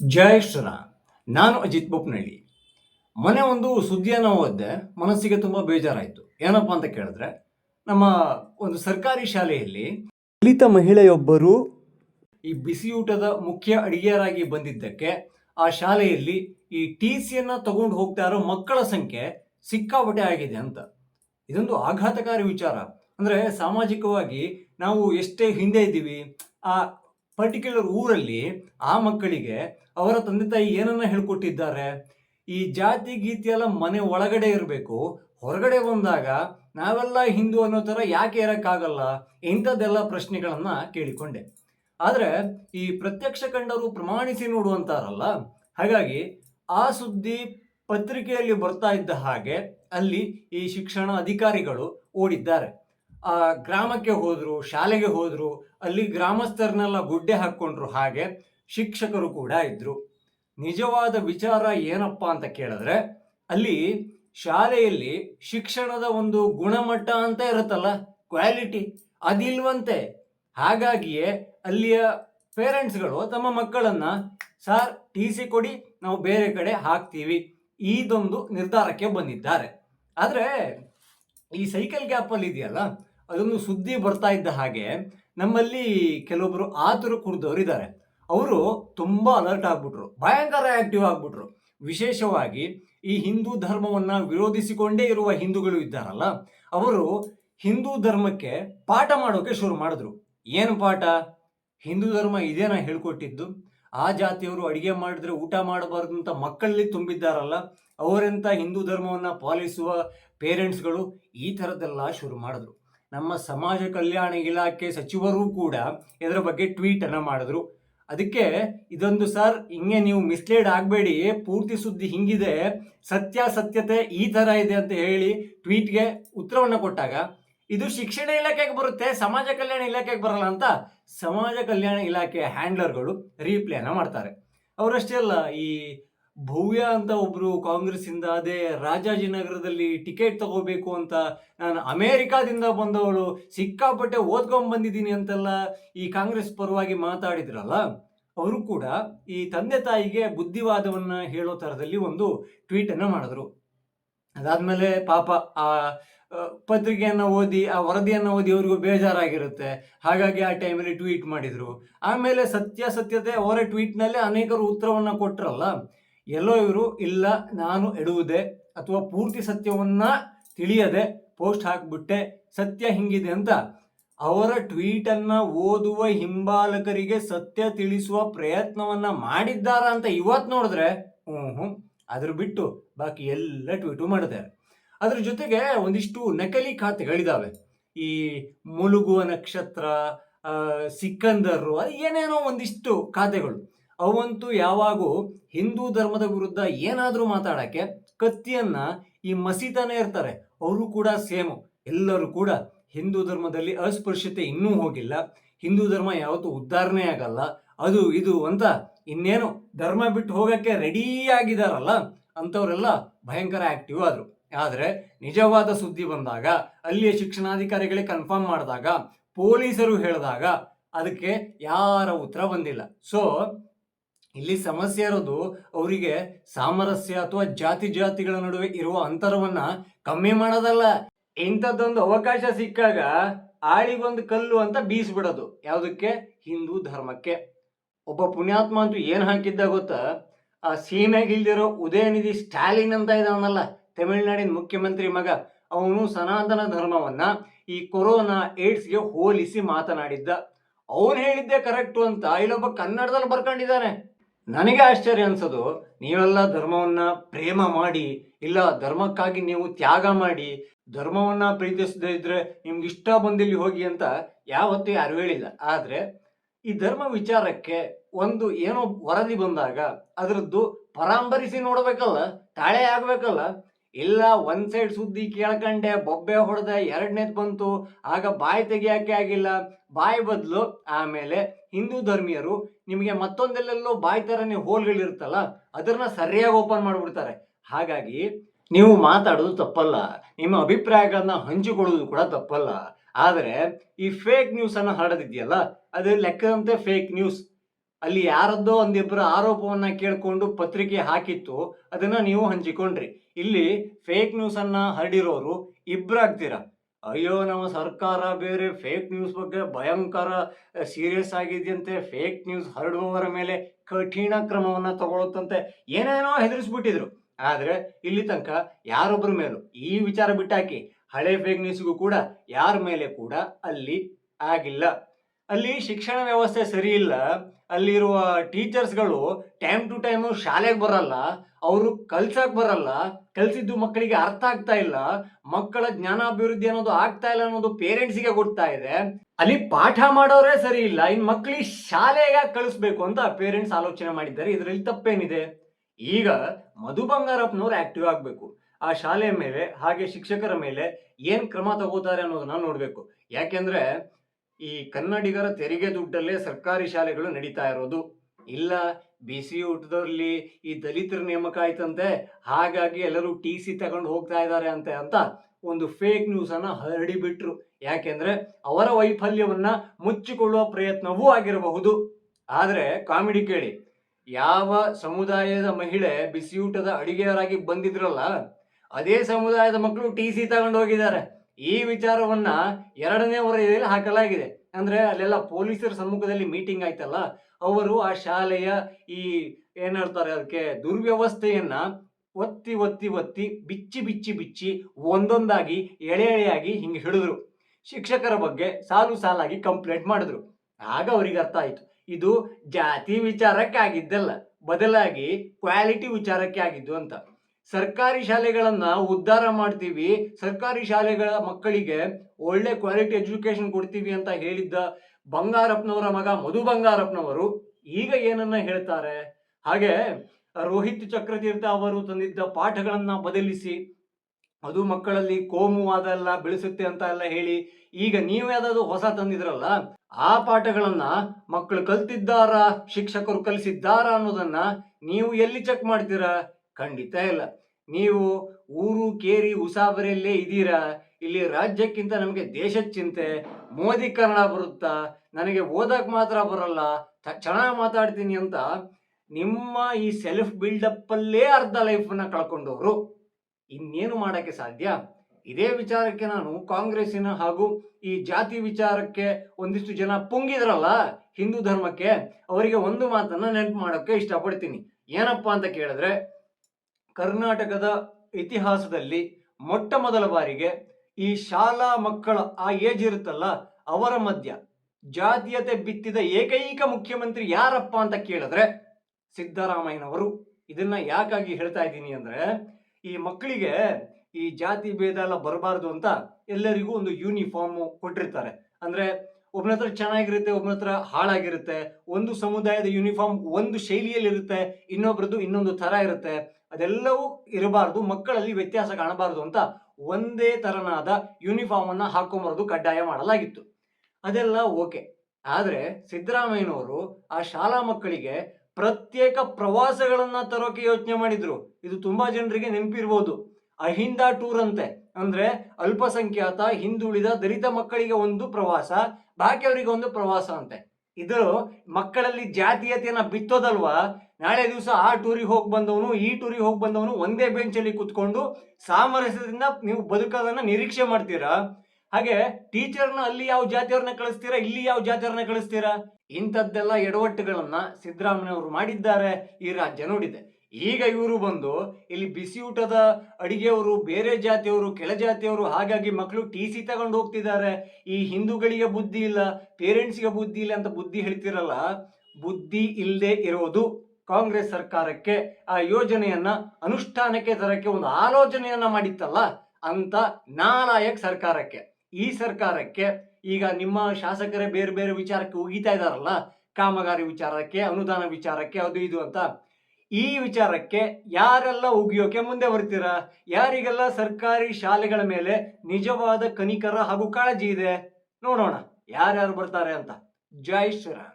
ಜಯ ನಾನು ಅಜಿತ್ ಬೊಪ್ನಳ್ಳಿ. ಮೊನ್ನೆ ಒಂದು ಸುದ್ದಿಯನ್ನು ಓದಿದೆ, ಮನಸ್ಸಿಗೆ ತುಂಬ ಬೇಜಾರಾಯಿತು. ಏನಪ್ಪ ಅಂತ ಕೇಳಿದ್ರೆ, ನಮ್ಮ ಒಂದು ಸರ್ಕಾರಿ ಶಾಲೆಯಲ್ಲಿ ದಲಿತ ಮಹಿಳೆಯೊಬ್ಬರು ಈ ಬಿಸಿಯೂಟದ ಮುಖ್ಯ ಅಡಿಗೆಯರಾಗಿ ಬಂದಿದ್ದಕ್ಕೆ, ಆ ಶಾಲೆಯಲ್ಲಿ ಈ ಟಿ ಸಿಯನ್ನು ತಗೊಂಡು ಹೋಗ್ತಾ ಇರೋ ಮಕ್ಕಳ ಸಂಖ್ಯೆ ಸಿಕ್ಕಾಪಟ್ಟೆ ಆಗಿದೆ ಅಂತ. ಇದೊಂದು ಆಘಾತಕಾರಿ ವಿಚಾರ. ಅಂದರೆ ಸಾಮಾಜಿಕವಾಗಿ ನಾವು ಎಷ್ಟೇ ಹಿಂದೆ ಇದ್ದೀವಿ, ಆ ಪರ್ಟಿಕ್ಯುಲರ್ ಊರಲ್ಲಿ ಆ ಮಕ್ಕಳಿಗೆ ಅವರ ತಂದೆ ತಾಯಿ ಏನನ್ನ ಹೇಳ್ಕೊಟ್ಟಿದ್ದಾರೆ? ಈ ಜಾತಿ ಗೀತಿ ಎಲ್ಲ ಮನೆ ಒಳಗಡೆ ಇರಬೇಕು. ಹೊರಗಡೆ ಬಂದಾಗ ನಾವೆಲ್ಲ ಹಿಂದೂ ಅನ್ನೋ ಥರ ಯಾಕೆ ಇರೋಕ್ಕಾಗಲ್ಲ? ಇಂಥದ್ದೆಲ್ಲ ಪ್ರಶ್ನೆಗಳನ್ನು ಕೇಳಿಕೊಂಡೆ. ಆದರೆ ಈ ಪ್ರತ್ಯಕ್ಷ ಕಂಡರು ಪ್ರಮಾಣಿಸಿ ನೋಡುವಂತಾರಲ್ಲ? ಹಾಗಾಗಿ ಆ ಸುದ್ದಿ ಪತ್ರಿಕೆಯಲ್ಲಿ ಬರ್ತಾ ಇದ್ದ ಹಾಗೆ ಅಲ್ಲಿ ಈ ಶಿಕ್ಷಣ ಅಧಿಕಾರಿಗಳು ಓಡಿದ್ದಾರೆ. ಗ್ರಾಮಕ್ಕೆ ಹೋದರು, ಶಾಲೆಗೆ ಹೋದರು, ಅಲ್ಲಿ ಗ್ರಾಮಸ್ಥರನ್ನೆಲ್ಲ ಗುಡ್ಡೆ ಹಾಕ್ಕೊಂಡ್ರು ಹಾಗೆ ಶಿಕ್ಷಕರು ಕೂಡ ಇದ್ದರು ನಿಜವಾದ ವಿಚಾರ ಏನಪ್ಪ ಅಂತ ಕೇಳಿದ್ರೆ, ಅಲ್ಲಿ ಶಾಲೆಯಲ್ಲಿ ಶಿಕ್ಷಣದ ಒಂದು ಗುಣಮಟ್ಟ ಅಂತ ಇರುತ್ತಲ್ಲ ಕ್ವಾಲಿಟಿ ಅದಿಲ್ವಂತೆ. ಹಾಗಾಗಿಯೇ ಅಲ್ಲಿಯ ಪೇರೆಂಟ್ಸ್ಗಳು ತಮ್ಮ ಮಕ್ಕಳನ್ನ, ಸರ್ ಟಿ ಸಿ ಕೊಡಿ, ನಾವು ಬೇರೆ ಕಡೆ ಹಾಕ್ತೀವಿ. ಇದೊಂದು ನಿರ್ಧಾರಕ್ಕೆ ಬಂದಿದ್ದಾರೆ. ಆದರೆ ಈ ಸೈಕಲ್ ಗ್ಯಾಪಲ್ಲಿ ಇದೆಯಲ್ಲ ಅದೊಂದು ಸುದ್ದಿ ಬರ್ತಾ ಇದ್ದ ಹಾಗೆ ನಮ್ಮಲ್ಲಿ ಕೆಲವೊಬ್ಬರು ಆತುರ ಕುರಿದವರು ಇದ್ದಾರೆ ಅವರು ತುಂಬ ಅಲರ್ಟ್ ಆಗ್ಬಿಟ್ರು. ಭಯಂಕರ ಆಕ್ಟಿವ್ ಆಗ್ಬಿಟ್ರು. ವಿಶೇಷವಾಗಿ ಈ ಹಿಂದೂ ಧರ್ಮವನ್ನ ವಿರೋಧಿಸಿಕೊಂಡೇ ಇರುವ ಹಿಂದೂಗಳು ಇದ್ದಾರಲ್ಲ, ಅವರು ಹಿಂದೂ ಧರ್ಮಕ್ಕೆ ಪಾಠ ಮಾಡೋಕೆ ಶುರು ಮಾಡಿದ್ರು. ಏನು ಪಾಠ? ಹಿಂದೂ ಧರ್ಮ ಇದೇನ ಹೇಳ್ಕೊಟ್ಟಿದ್ದು. ಆ ಜಾತಿಯವರು ಅಡಿಗೆ ಮಾಡಿದ್ರೆ ಊಟ ಮಾಡಬಾರ್ದು ಅಂತ ಮಕ್ಕಳಲ್ಲಿ ತುಂಬಿದ್ದಾರಲ್ಲ, ಅವರೆಂತ ಹಿಂದೂ ಧರ್ಮವನ್ನ ಪಾಲಿಸುವ ಪೇರೆಂಟ್ಸ್ಗಳು ಈ ಥರದ್ದೆಲ್ಲ ಶುರು ಮಾಡಿದ್ರು. ನಮ್ಮ ಸಮಾಜ ಕಲ್ಯಾಣ ಇಲಾಖೆ ಸಚಿವರು ಕೂಡ ಇದರ ಬಗ್ಗೆ ಟ್ವೀಟ್ ಅನ್ನ ಮಾಡಿದ್ರು. ಅದಕ್ಕೆ ಇದೊಂದು ಸರ್, ಹಿಂಗೆ ನೀವು ಮಿಸ್ಲೀಡ್ ಆಗಬೇಡಿ, ಪೂರ್ತಿ ಸುದ್ದಿ ಹಿಂಗಿದೆ ಸತ್ಯಾಸತ್ಯತೆ ಈ ಥರ ಇದೆ ಅಂತ ಹೇಳಿ ಟ್ವೀಟ್ಗೆ ಉತ್ತರವನ್ನು ಕೊಟ್ಟಾಗ, ಇದು ಶಿಕ್ಷಣ ಇಲಾಖೆಗೆ ಬರುತ್ತೆ, ಸಮಾಜ ಕಲ್ಯಾಣ ಇಲಾಖೆಗೆ ಬರಲ್ಲ ಅಂತ ಸಮಾಜ ಕಲ್ಯಾಣ ಇಲಾಖೆ ಹ್ಯಾಂಡ್ಲರ್ಗಳು ರೀಪ್ಲೇನ ಮಾಡ್ತಾರೆ. ಅವರಷ್ಟೇ ಅಲ್ಲ, ಈ ಭವ್ಯ ಅಂತ ಒಬ್ರು ಕಾಂಗ್ರೆಸ್ ಇಂದ ಅದೇ ರಾಜಾಜಿನಗರದಲ್ಲಿ ಟಿಕೆಟ್ ತಗೋಬೇಕು ಅಂತ ನಾನು ಅಮೇರಿಕಾದಿಂದ ಬಂದವಳು, ಸಿಕ್ಕಾಪಟ್ಟೆ ಓದ್ಕೊಂಡ್ ಬಂದಿದ್ದೀನಿ ಅಂತೆಲ್ಲ ಈ ಕಾಂಗ್ರೆಸ್ ಪರವಾಗಿ ಮಾತಾಡಿದ್ರಲ್ಲ, ಅವರು ಕೂಡ ಈ ತಂದೆ ತಾಯಿಗೆ ಬುದ್ಧಿವಾದವನ್ನ ಹೇಳೋ ತರದಲ್ಲಿ ಒಂದು ಟ್ವೀಟ್ ಅನ್ನ ಮಾಡಿದ್ರು. ಅದಾದ್ಮೇಲೆ ಪಾಪ ಆ, ಪತ್ರಿಕೆಯನ್ನು ಓದಿ, ಆ ವರದಿಯನ್ನು ಓದಿ ಅವ್ರಿಗೂ ಬೇಜಾರಾಗಿರುತ್ತೆ. ಹಾಗಾಗಿ ಆ ಟೈಮಲ್ಲಿ ಟ್ವೀಟ್ ಮಾಡಿದ್ರು. ಆಮೇಲೆ ಸತ್ಯಾಸತ್ಯತೆ ಅವರ ಟ್ವೀಟ್ನಲ್ಲೇ ಅನೇಕರು ಉತ್ತರವನ್ನು ಕೊಟ್ರಲ್ಲ ಎಲ್ಲೋ ಇವರು, ಇಲ್ಲ, ನಾನು ಎಡುವುದೇ ಅಥವಾ ಪೂರ್ತಿ ಸತ್ಯವನ್ನ ತಿಳಿಯದೆ ಪೋಸ್ಟ್ ಹಾಕಿಬಿಟ್ಟೆ, ಸತ್ಯ ಹಿಂಗಿದೆ ಅಂತ. ಅವರ ಟ್ವೀಟ್ ಅನ್ನ ಓದುವ ಹಿಂಬಾಲಕರಿಗೆ ಸತ್ಯ ತಿಳಿಸುವ ಪ್ರಯತ್ನವನ್ನ ಮಾಡಿದ್ದಾರಾ ಅಂತ ಇವತ್ತು ನೋಡಿದ್ರೆ ಹ್ಞೂ ಹ್ಞೂ ಅದ್ರ ಬಿಟ್ಟು ಬಾಕಿ ಎಲ್ಲ ಟ್ವೀಟು ಮಾಡಿದ್ದಾರೆ ಅದ್ರ ಜೊತೆಗೆ ಒಂದಿಷ್ಟು ನಕಲಿ ಖಾತೆಗಳಿದ್ದಾವೆ ಈ ಮುಲುಗುವ ನಕ್ಷತ್ರ ಸಿಕ್ಕಂದರು ಅದು ಏನೇನೋ ಒಂದಿಷ್ಟು ಖಾತೆಗಳು. ಅವಂತೂ ಯಾವಾಗೂ ಹಿಂದೂ ಧರ್ಮದ ವಿರುದ್ಧ ಏನಾದರೂ ಮಾತಾಡಕ್ಕೆ ಕತ್ತಿಯನ್ನ ಈ ಮಸೀತಾನೆ ಇರ್ತಾರೆ. ಅವರು ಕೂಡ ಸೇಮು. ಎಲ್ಲರೂ ಕೂಡ ಹಿಂದೂ ಧರ್ಮದಲ್ಲಿ ಅಸ್ಪೃಶ್ಯತೆ ಇನ್ನೂ ಹೋಗಿಲ್ಲ. ಹಿಂದೂ ಧರ್ಮ ಯಾವತ್ತೂ ಉದ್ಧಾರಣೆ ಆಗಲ್ಲ. ಅದು ಇದು ಅಂತ ಇನ್ನೇನು ಧರ್ಮ ಬಿಟ್ಟು ಹೋಗಕ್ಕೆ ರೆಡಿ ಆಗಿದಾರಲ್ಲ, ಅಂಥವರೆಲ್ಲ ಭಯಂಕರ ಆಕ್ಟಿವ್ ಆದ್ರು. ಆದ್ರೆ ನಿಜವಾದ ಸುದ್ದಿ ಬಂದಾಗ, ಅಲ್ಲಿಯ ಶಿಕ್ಷಣಾಧಿಕಾರಿಗಳೇ ಕನ್ಫರ್ಮ್ ಮಾಡಿದಾಗ, ಪೊಲೀಸರು ಹೇಳಿದಾಗ ಅದಕ್ಕೆ ಯಾರ ಉತ್ತರ ಬಂದಿಲ್ಲ. ಸೊ ಇಲ್ಲಿ ಸಮಸ್ಯೆ ಇರೋದು ಅವರಿಗೆ ಸಾಮರಸ್ಯ ಅಥವಾ ಜಾತಿ ಜಾತಿಗಳ ನಡುವೆ ಇರುವ ಅಂತರವನ್ನ ಕಮ್ಮಿ ಮಾಡೋದಲ್ಲ. ಇಂಥದ್ದೊಂದು ಅವಕಾಶ ಸಿಕ್ಕಾಗ ಆಳಿಗೊಂದು ಕಲ್ಲು ಅಂತ ಬೀಸ್ಬಿಡೋದು. ಯಾವುದಕ್ಕೆ? ಹಿಂದೂ ಧರ್ಮಕ್ಕೆ. ಒಬ್ಬ ಪುಣ್ಯಾತ್ಮ ಅಂತೂ ಏನು ಹಾಕಿದ್ದ ಗೊತ್ತಾ? ಆ ಸೀಮೆಗಿಲ್ದಿರೋ ಉದಯನಿಧಿ ಸ್ಟಾಲಿನ್ ಅಂತ ಇದಾವನಲ್ಲ ತಮಿಳುನಾಡಿನ ಮುಖ್ಯಮಂತ್ರಿ ಮಗ. ಅವನು ಸನಾತನ ಧರ್ಮವನ್ನ ಈ ಕೊರೋನಾ ಏಡ್ಸ್ಗೆ ಹೋಲಿಸಿ ಮಾತನಾಡಿದ್ದ. ಅವನು ಹೇಳಿದ್ದೆ ಕರೆಕ್ಟು ಅಂತ ಇಲ್ಲೊಬ್ಬ ಕನ್ನಡದಲ್ಲಿ ಬರ್ಕೊಂಡಿದ್ದಾನೆ. ನನಗೆ ಆಶ್ಚರ್ಯ ಅನ್ಸೋದು, ನೀವೆಲ್ಲ ಧರ್ಮವನ್ನ ಪ್ರೇಮ ಮಾಡಿ, ಇಲ್ಲ ಧರ್ಮಕ್ಕಾಗಿ ನೀವು ತ್ಯಾಗ ಮಾಡಿ, ಧರ್ಮವನ್ನ ಪ್ರೀತಿಸದೇ ಇದ್ರೆ ನಿಮ್ಗೆ ಇಷ್ಟ ಬಂದಿಲ್ಲಿ ಹೋಗಿ ಅಂತ ಯಾವತ್ತೂ ಯಾರು ಹೇಳಿಲ್ಲ. ಆದ್ರೆ ಈ ಧರ್ಮ ವಿಚಾರಕ್ಕೆ ಒಂದು ಏನೋ ವರದಿ ಬಂದಾಗ, ಅದರದ್ದು ಪರಾಂಬರಿಸಿ ನೋಡಬೇಕಲ್ಲ, ತಾಳೆ ಆಗ್ಬೇಕಲ್ಲ ಇಲ್ಲ ಒಂದು ಸೈಡ್ ಸುದ್ದಿ ಕೇಳ್ಕಂಡೆ, ಬೊಬ್ಬೆ ಹೊಡೆದೆ ಎರಡನೇದು ಬಂತು, ಆಗ ಬಾಯಿ ತೆಗಿಯಕ್ಕೆ ಆಗಿಲ್ಲ. ಬಾಯಿ ಬದಲು ಆಮೇಲೆ ಹಿಂದೂ ಧರ್ಮೀಯರು ನಿಮಗೆ ಮತ್ತೊಂದೆಲ್ಲೆಲ್ಲೋ ಬಾಯಿ ಥರನೇ ಹೋಲ್ಗಳಿರುತ್ತಲ್ಲ ಅದನ್ನ ಸರಿಯಾಗಿ ಓಪನ್ ಮಾಡಿಬಿಡ್ತಾರೆ. ಹಾಗಾಗಿ ನೀವು ಮಾತಾಡೋದು ತಪ್ಪಲ್ಲ, ನಿಮ್ಮ ಅಭಿಪ್ರಾಯಗಳನ್ನ ಹಂಚಿಕೊಳ್ಳೋದು ಕೂಡ ತಪ್ಪಲ್ಲ. ಆದರೆ ಈ ಫೇಕ್ ನ್ಯೂಸ್ ಅನ್ನ ಹರಡದಿದೆಯಲ್ಲ ಅದು ಲೆಕ್ಕದಂತೆ ಫೇಕ್ ನ್ಯೂಸ್ ಅಲ್ಲಿ ಯಾರದ್ದೋ ಒಂದಿಬ್ಬರ ಆರೋಪವನ್ನ ಕೇಳಿಕೊಂಡು ಪತ್ರಿಕೆ ಹಾಕಿತ್ತು, ಅದನ್ನ ನೀವು ಹಂಚಿಕೊಂಡ್ರಿ. ಇಲ್ಲಿ ಫೇಕ್ ನ್ಯೂಸ್ ಅನ್ನ ಹರಡಿರೋರು ಇಬ್ಬರಾಗ್ತೀರ ಅಯ್ಯೋ, ನಮ್ಮ ಸರ್ಕಾರ ಬೇರೆ ಫೇಕ್ ನ್ಯೂಸ್ ಬಗ್ಗೆ ಭಯಂಕರ ಸೀರಿಯಸ್ ಆಗಿದೆಯಂತೆ. ಫೇಕ್ ನ್ಯೂಸ್ ಹರಡುವವರ ಮೇಲೆ ಕಠಿಣ ಕ್ರಮವನ್ನ ತಗೊಳುತ್ತಂತೆ ಏನೇನೋ ಹೆದರಿಸ್ಬಿಟ್ಟಿದ್ರು. ಆದ್ರೆ ಇಲ್ಲಿ ತನಕ ಯಾರೊಬ್ಬರ ಮೇಲೂ ಈ ವಿಚಾರ ಬಿಟ್ಟಾಕಿ, ಹಳೆ ಫೇಕ್ ನ್ಯೂಸ್ಗೂ ಕೂಡ ಯಾರ ಮೇಲೆ ಕೂಡ ಅಲ್ಲಿ ಆಗಿಲ್ಲ. ಅಲ್ಲಿ ಶಿಕ್ಷಣ ವ್ಯವಸ್ಥೆ ಸರಿ ಇಲ್ಲ, ಅಲ್ಲಿರುವ ಟೀಚರ್ಸ್ಗಳು ಟೈಮ್ ಟು ಟೈಮ್ ಶಾಲೆಗೆ ಬರಲ್ಲ, ಅವರು ಕಲ್ಸಕ್ ಬರಲ್ಲ, ಕಲ್ಸಿದ್ದು ಮಕ್ಕಳಿಗೆ ಅರ್ಥ ಆಗ್ತಾ ಇಲ್ಲ, ಮಕ್ಕಳ ಜ್ಞಾನಾಭಿವೃದ್ಧಿ ಅನ್ನೋದು ಆಗ್ತಾ ಇಲ್ಲ ಅನ್ನೋದು ಪೇರೆಂಟ್ಸ್ಗೆ ಗೊತ್ತಾ ಇದೆ. ಅಲ್ಲಿ ಪಾಠ ಮಾಡೋರೇ ಸರಿ ಇಲ್ಲ, ಇನ್ ಮಕ್ಕಳಿಗೆ ಶಾಲೆಗೆ ಕಳಿಸ್ಬೇಕು ಅಂತ ಪೇರೆಂಟ್ಸ್ ಆಲೋಚನೆ ಮಾಡಿದ್ದಾರೆ, ಇದರಲ್ಲಿ ತಪ್ಪೇನಿದೆ. ಈಗ ಮಧು ಬಂಗಾರಪ್ಪನವ್ರು ಆಕ್ಟಿವ್ ಆಗಬೇಕು. ಆ ಶಾಲೆಯ ಮೇಲೆ, ಹಾಗೆ ಶಿಕ್ಷಕರ ಮೇಲೆ ಏನು ಕ್ರಮ ತಗೋತಾರೆ ಅನ್ನೋದನ್ನ ನೋಡಬೇಕು. ಯಾಕೆಂದ್ರೆ ಈ ಕನ್ನಡಿಗರ ತೆರಿಗೆ ದುಡ್ಡಲ್ಲೇ ಸರ್ಕಾರಿ ಶಾಲೆಗಳು ನಡೀತಾ ಇರೋದು. ಇಲ್ಲ ಬಿಸಿ ಊಟದಲ್ಲಿ ಈ ದಲಿತರ ನೇಮಕ ಆಯ್ತಂತೆ ಹಾಗಾಗಿ ಎಲ್ಲರೂ ಟಿ ಸಿ ತಗೊಂಡು ಹೋಗ್ತಾ ಇದ್ದಾರೆ ಅಂತೆ ಅಂತ ಒಂದು ಫೇಕ್ ನ್ಯೂಸ್ ಅನ್ನ ಹರಡಿಬಿಟ್ರು ಯಾಕೆಂದ್ರೆ ಅವರ ವೈಫಲ್ಯವನ್ನ ಮುಚ್ಚಿಕೊಳ್ಳುವ ಪ್ರಯತ್ನವೂ ಆಗಿರಬಹುದು. ಆದರೆ ಕಾಮಿಡಿ ಕೇಳಿ, ಯಾವ ಸಮುದಾಯದ ಮಹಿಳೆ ಬಿಸಿಯೂಟದ ಅಡಿಗೆಯರಾಗಿ ಬಂದಿದ್ರಲ್ಲ, ಅದೇ ಸಮುದಾಯದ ಮಕ್ಕಳು ಟಿ ಸಿ ತಗೊಂಡು ಹೋಗಿದ್ದಾರೆ. ಈ ವಿಚಾರವನ್ನ ಎರಡನೇ ವರದಿಯಲ್ಲಿ ಹಾಕಲಾಗಿದೆ. ಅಂದ್ರೆ ಅಲ್ಲೆಲ್ಲ ಪೊಲೀಸರ ಸಮ್ಮುಖದಲ್ಲಿ ಮೀಟಿಂಗ್ ಆಯ್ತಲ್ಲ, ಅವರು ಆ ಶಾಲೆಯ ಈ ಏನ್ ಹೇಳ್ತಾರೆ ಅದಕ್ಕೆ ದುರ್ವ್ಯವಸ್ಥೆಯನ್ನ ಒತ್ತಿ ಒತ್ತಿ ಒತ್ತಿ ಬಿಚ್ಚಿ ಬಿಚ್ಚಿ ಬಿಚ್ಚಿ ಒಂದೊಂದಾಗಿ ಎಳೆ ಎಳೆಯಾಗಿ ಹಿಂಗೆ ಹಿಡಿದ್ರು. ಶಿಕ್ಷಕರ ಬಗ್ಗೆ ಸಾಲು ಸಾಲಾಗಿ ಕಂಪ್ಲೇಂಟ್ ಮಾಡಿದ್ರು. ಆಗ ಅವರಿಗೆ ಅರ್ಥ ಆಯ್ತು. ಇದು ಜಾತಿ ವಿಚಾರಕ್ಕೆ ಆಗಿದ್ದಲ್ಲ, ಬದಲಾಗಿ ಕ್ವಾಲಿಟಿ ವಿಚಾರಕ್ಕೆ ಆಗಿದ್ದು ಅಂತ. ಸರ್ಕಾರಿ ಶಾಲೆಗಳನ್ನು ಉದ್ಧಾರ ಮಾಡ್ತೀವಿ. ಸರ್ಕಾರಿ ಶಾಲೆಗಳ ಮಕ್ಕಳಿಗೆ ಒಳ್ಳೆ ಕ್ವಾಲಿಟಿ ಎಜುಕೇಶನ್ ಕೊಡ್ತೀವಿ ಅಂತ ಹೇಳಿದ್ದ ಬಂಗಾರಪ್ಪನವರ ಮಗ ಮಧು ಬಂಗಾರಪ್ಪನವರು ಈಗ ಏನನ್ನ ಹೇಳ್ತಾರೆ? ಹಾಗೆ ರೋಹಿತ್ ಚಕ್ರತೀರ್ಥ ಅವರು ತಂದಿದ್ದ ಪಾಠಗಳನ್ನ ಬದಲಿಸಿ, ಅದು ಮಕ್ಕಳಲ್ಲಿ ಕೋಮು ಅದೆಲ್ಲ ಬೆಳೆಸುತ್ತೆ ಅಂತ ಎಲ್ಲ ಹೇಳಿ, ಈಗ ನೀವು ಯಾವ್ದಾದ್ರು ಹೊಸ ತಂದಿದ್ರಲ್ಲ, ಆ ಪಾಠಗಳನ್ನ ಮಕ್ಕಳು ಕಲ್ತಿದ್ದಾರಾ, ಶಿಕ್ಷಕರು ಕಲಿಸಿದ್ದಾರಾ ಅನ್ನೋದನ್ನ ನೀವು ಎಲ್ಲಿ ಚೆಕ್ ಮಾಡ್ತೀರಾ? ಖಂಡಿತ ಇಲ್ಲ. ನೀವು ಊರು ಕೇರಿ ಉಸಾಬರಿಯಲ್ಲೇ ಇದ್ದೀರಾ? ಇಲ್ಲಿ ರಾಜ್ಯಕ್ಕಿಂತ ನಮಗೆ ದೇಶದ ಚಿಂತೆ, ಮೋದಿ ಕನ್ನಡ ಬರುತ್ತಾ? ನನಗೆ ಓದಕ್ ಮಾತ್ರ ಬರಲ್ಲ ಚೆನ್ನಾಗಿ ಮಾತಾಡ್ತೀನಿ ಅಂತ ನಿಮ್ಮ ಈ ಸೆಲ್ಫ್ ಬಿಲ್ಡಪ್ಪಲ್ಲೇ ಅರ್ಧ ಲೈಫನ್ನ ಕಳ್ಕೊಂಡವರು. ಇನ್ನೇನು ಮಾಡಕ್ಕೆ ಸಾಧ್ಯ? ಇದೇ ವಿಚಾರಕ್ಕೆ ನಾನು ಕಾಂಗ್ರೆಸ್ಸಿನ ಹಾಗೂ ಈ ಜಾತಿ ವಿಚಾರಕ್ಕೆ ಒಂದಿಷ್ಟು ಜನ ಪುಂಗಿದ್ರಲ್ಲ, ಹಿಂದೂ ಧರ್ಮಕ್ಕೆ, ಅವರಿಗೆ ಒಂದು ಮಾತನ್ನು ನೆನಪು ಮಾಡೋಕ್ಕೆ ಇಷ್ಟಪಡ್ತೀನಿ. ಏನಪ್ಪಾ ಅಂತ ಕೇಳಿದ್ರೆ ಕರ್ನಾಟಕದ ಇತಿಹಾಸದಲ್ಲಿ ಮೊಟ್ಟ ಮೊದಲ ಬಾರಿಗೆ ಈ ಶಾಲಾ ಮಕ್ಕಳ ಆ ಏಜ್ ಇರುತ್ತಲ್ಲ, ಅವರ ಮಧ್ಯ ಜಾತೀಯತೆ ಬಿತ್ತಿದ ಏಕೈಕ ಮುಖ್ಯಮಂತ್ರಿ ಯಾರಪ್ಪ ಅಂತ ಕೇಳಿದ್ರೆ ಸಿದ್ದರಾಮಯ್ಯನವರು. ಇದನ್ನ ಯಾಕಾಗಿ ಹೇಳ್ತಾ ಇದ್ದೀನಿ ಅಂದ್ರೆ, ಈ ಮಕ್ಕಳಿಗೆ ಈ ಜಾತಿ ಭೇದ ಎಲ್ಲ ಬರಬಾರ್ದು ಅಂತ ಎಲ್ಲರಿಗೂ ಒಂದು ಯೂನಿಫಾರ್ಮ್ ಕೊಟ್ಟಿರ್ತಾರೆ. ಅಂದ್ರೆ ಒಬ್ಬನ ಹತ್ರ ಚೆನ್ನಾಗಿರುತ್ತೆ ಒಬ್ಬನ ಹತ್ರ ಹಾಳಾಗಿರುತ್ತೆ, ಒಂದು ಸಮುದಾಯದ ಯೂನಿಫಾರ್ಮ್ ಒಂದು ಶೈಲಿಯಲ್ಲಿ ಇರುತ್ತೆ ಇನ್ನೊಬ್ರದ್ದು ಇನ್ನೊಂದು ತರ ಇರುತ್ತೆ. ಅದೆಲ್ಲವೂ ಇರಬಾರ್ದು, ಮಕ್ಕಳಲ್ಲಿ ವ್ಯತ್ಯಾಸ ಕಾಣಬಾರದು ಅಂತ ಒಂದೇ ತರನಾದ ಯೂನಿಫಾರ್ಮ್ ಅನ್ನ ಹಾಕೊಂಬರೋದು ಕಡ್ಡಾಯ ಮಾಡಲಾಗಿತ್ತು. ಅದೆಲ್ಲ ಓಕೆ. ಆದ್ರೆ ಸಿದ್ದರಾಮಯ್ಯನವರು ಆ ಶಾಲಾ ಮಕ್ಕಳಿಗೆ ಪ್ರತ್ಯೇಕ ಪ್ರವಾಸಗಳನ್ನ ತರೋಕೆ ಯೋಚನೆ ಮಾಡಿದ್ರು. ಇದು ತುಂಬಾ ಜನರಿಗೆ ನೆನಪಿರ್ಬೋದು ಅಹಿಂದ ಟೂರ್ ಅಂತೆ. ಅಂದ್ರೆ ಅಲ್ಪಸಂಖ್ಯಾತ, ಹಿಂದುಳಿದ, ದಲಿತ ಮಕ್ಕಳಿಗೆ ಒಂದು ಪ್ರವಾಸ ಬಾಕಿಯವರಿಗೆ ಒಂದು ಪ್ರವಾಸ ಅಂತೆ. ಇದು ಮಕ್ಕಳಲ್ಲಿ ಜಾತೀಯತೆಯನ್ನ ಬಿತ್ತೋದಲ್ವಾ? ನಾಳೆ ದಿವಸ ಆ ಟೂರಿಗೆ ಹೋಗಿ ಬಂದವನು, ಈ ಟೂರಿಗೆ ಹೋಗಿ ಬಂದವನು ಒಂದೇ ಬೆಂಚಲ್ಲಿ ಕುತ್ಕೊಂಡು ಸಾಮರಸ್ಯದಿಂದ ನೀವು ಬದುಕೋದನ್ನ ನಿರೀಕ್ಷೆ ಮಾಡ್ತೀರಾ? ಹಾಗೆ ಟೀಚರ್ನ ಅಲ್ಲಿ ಯಾವ ಜಾತಿಯವ್ರನ್ನ ಕಳಿಸ್ತೀರಾ, ಇಲ್ಲಿ ಯಾವ ಜಾತಿಯವ್ರನ್ನ ಕಳಿಸ್ತೀರಾ? ಇಂಥದ್ದೆಲ್ಲ ಎಡವಟ್ಟುಗಳನ್ನ ಸಿದ್ದರಾಮಯ್ಯವರು ಮಾಡಿದ್ದಾರೆ ಈ ರಾಜ್ಯ ನೋಡಿದೆ. ಈಗ ಇವರು ಬಂದು ಇಲ್ಲಿ ಬಿಸಿ ಊಟದ ಅಡಿಗೆಯವರು, ಬೇರೆ ಜಾತಿಯವರು, ಕೆಳ ಜಾತಿಯವರು, ಹಾಗಾಗಿ ಮಕ್ಕಳು ಟಿ ಸಿ ತಗೊಂಡು ಹೋಗ್ತಿದ್ದಾರೆ. ಈ ಹಿಂದೂಗಳಿಗೆ ಬುದ್ಧಿ ಇಲ್ಲ ಪೇರೆಂಟ್ಸ್ಗೆ ಬುದ್ಧಿ ಇಲ್ಲ ಅಂತ ಬುದ್ಧಿ ಹೇಳ್ತಿರಲ್ಲ, ಬುದ್ಧಿ ಇಲ್ಲದೆ ಇರೋದು ಕಾಂಗ್ರೆಸ್ ಸರ್ಕಾರಕ್ಕೆ ಆ ಯೋಜನೆಯನ್ನ ಅನುಷ್ಠಾನಕ್ಕೆ ತರಕ್ಕೆ ಒಂದು ಆಲೋಚನೆಯನ್ನ ಮಾಡಿತ್ತಲ್ಲ ಅಂತ ನಾಲಾಯಕ್ ಸರ್ಕಾರಕ್ಕೆ. ಈ ಸರ್ಕಾರಕ್ಕೆ ಈಗ ನಿಮ್ಮ ಶಾಸಕರೇ ಬೇರೆ ಬೇರೆ ವಿಚಾರಕ್ಕೆ ಉಗಿತಾ ಇದಾರಲ್ಲ, ಕಾಮಗಾರಿ ವಿಚಾರಕ್ಕೆ, ಅನುದಾನ ವಿಚಾರಕ್ಕೆ, ಅದು ಇದು ಅಂತ. ಈ ವಿಚಾರಕ್ಕೆ ಯಾರೆಲ್ಲ ಉಗಿಯೋಕೆ ಮುಂದೆ ಬರ್ತೀರಾ? ಯಾರಿಗೆಲ್ಲ ಸರ್ಕಾರಿ ಶಾಲೆಗಳ ಮೇಲೆ ನಿಜವಾದ ಕನಿಕರ ಹಾಗೂ ಕಾಳಜಿ ಇದೆ? ನೋಡೋಣ, ಯಾರ್ಯಾರು ಬರ್ತಾರೆ ಅಂತ. ಜೈ ಶ್ರೀರಾಮ್.